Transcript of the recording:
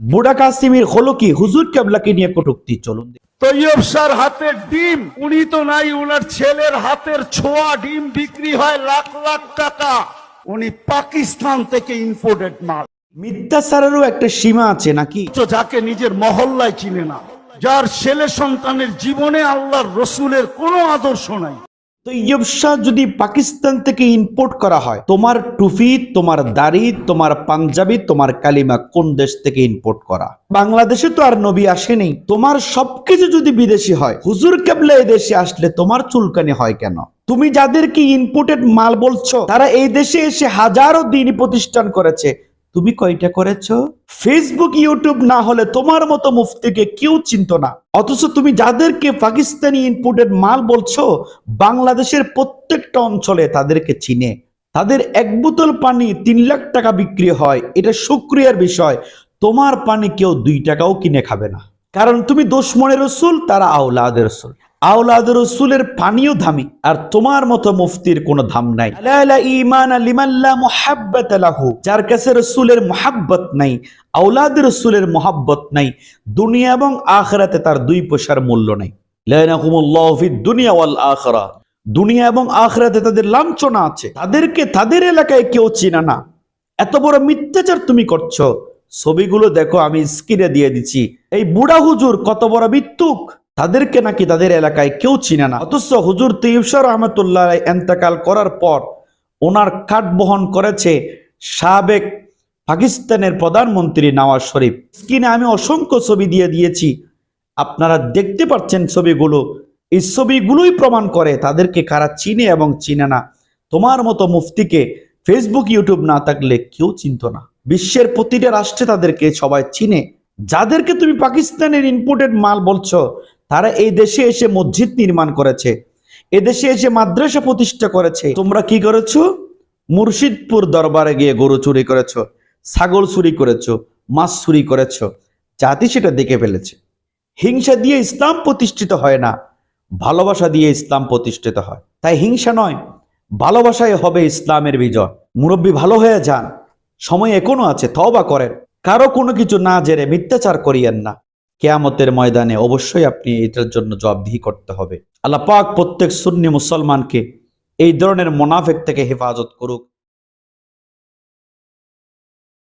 বুড়া কাসিমের হলো কি হুজুর কেবলাকে নিয়ে কটুক্তি চলুন তৈয়ব স্যার হাতের ডিম উনি তো নাই উনার ছেলের হাতের ছোঁয়া ডিম বিক্রি হয় লাখ লাখ টাকা। উনি পাকিস্তান থেকে ইম্পোর্টেড মাল। মিথ্যাচারেরও একটা সীমা আছে নাকি? যাকে নিজের মহল্লায় চিনে না। যার ছেলে সন্তানের জীবনে আল্লাহর রসুলের কোনো আদর্শ নাই। তো ইয়বসা যদি পাকিস্তান থেকে ইম্পোর্ট করা হয়, তোমার টুপি, তোমার দাড়ি, তোমার পাঞ্জাবি, তোমার কালিমা কোন দেশ থেকে ইম্পোর্ট করা? বাংলাদেশে তো আর নবী আসেনি। তোমার সবকিছু যদি বিদেশি হয়, হুজুর কেবলা দেশে আসলে তোমার চুলকানি হয় কেন? তুমি যাদেরকে ইম্পোর্টেড মাল বলছো, তারা এই দেশে এসে হাজারো দিন প্রতিষ্ঠান করেছে। তুমি কয়টা করেছ? ফেসবুক ইউটিউব না হলে তোমার মতো মুফতিকে কেউ চিনত না। অথচ তুমি যাদেরকে পাকিস্তানি ইনপুটেড মাল বলছো, বাংলাদেশের প্রত্যেকটা অঞ্চলে তাদেরকে চিনে। তাদের এক বোতল পানি তিন লাখ টাকা বিক্রি হয়, এটা শুক্রিয়ার বিষয়। তোমার পানি কেউ দুই টাকাও কিনে খাবে না। কারণ তুমি দোষমনের রসুল, তারা আওলাদের রসুল। আওলাদের রসুলের পানিও দামি আর তোমার মতো মুফতির কোনো দাম নাই। যার কাছে রসুলের মহাব্বত নাই আওলাদের রসুলের মহাব্বত নাই, দুনিয়া এবং আখরাতে তার দুই পয়সার মূল্য নাই। দুনিয়া ওয়াল আখরা, দুনিয়া এবং আখরাতে তাদের লাঞ্ছনা আছে। তাদেরকে তাদের এলাকায় কেউ চিনা না। এত বড় মিথ্যাচার তুমি করছ। ছবিগুলো দেখো, আমি স্ক্রিনে দিয়ে দিচ্ছি। এই বুড়া হুজুর কত বড় মৃত্যুক তাদেরকে নাকি তাদের এলাকায় কেউ চিনে না। অথচ হুজুর তৈবসর রহমতুল্লাহ এন্তেকাল করার পর ওনার কাঠ বহন করেছে সাবেক পাকিস্তানের প্রধানমন্ত্রী নওয়াজ শরীফ। স্ক্রিনে আমি অসংখ্য ছবি দিয়ে দিয়েছি। আপনারা দেখতে পাচ্ছেন ছবিগুলো। এই ছবিগুলোই প্রমাণ করে তাদেরকে কারা চিনে এবং চিনে না। তোমার মতো মুফতিকে ফেসবুক ইউটিউব না থাকলে কেউ চিনত না। বিশ্বের প্রতিটা রাষ্ট্রে তাদেরকে সবাই চিনে। যাদেরকে তুমি পাকিস্তানের ইম্পোর্টেড মাল বলছো তারা এই দেশে এসে মসজিদ নির্মাণ করেছে। এদেশে এসে মাদ্রাসা প্রতিষ্ঠা করেছে। তোমরা কি করেছ? মুর্শিদপুর দরবারে গিয়ে গরু চুরি করেছ, ছাগল চুরি করেছ, মাছ চুরি করেছ। জাতি সেটা দেখে ফেলেছে। হিংসা দিয়ে ইসলাম প্রতিষ্ঠিত হয় না, ভালোবাসা দিয়ে ইসলাম প্রতিষ্ঠিত হয়। তাই হিংসা নয় ভালোবাসায় হবে ইসলামের বিজয়। মুরব্বী ভালো হয়ে যান, সময় এখনও আছে, তওবা করেন। কারও কোনো কিছু না জেরে মিথ্যাচার করিয়েন না। কেয়ামতের ময়দানে অবশ্যই আপনি এটার জন্য জবাবদিহি করতে হবে। আল্লাহ পাক প্রত্যেক সুন্নি মুসলমানকে এই ধরনের মোনাফেক থেকে হেফাজত করুক।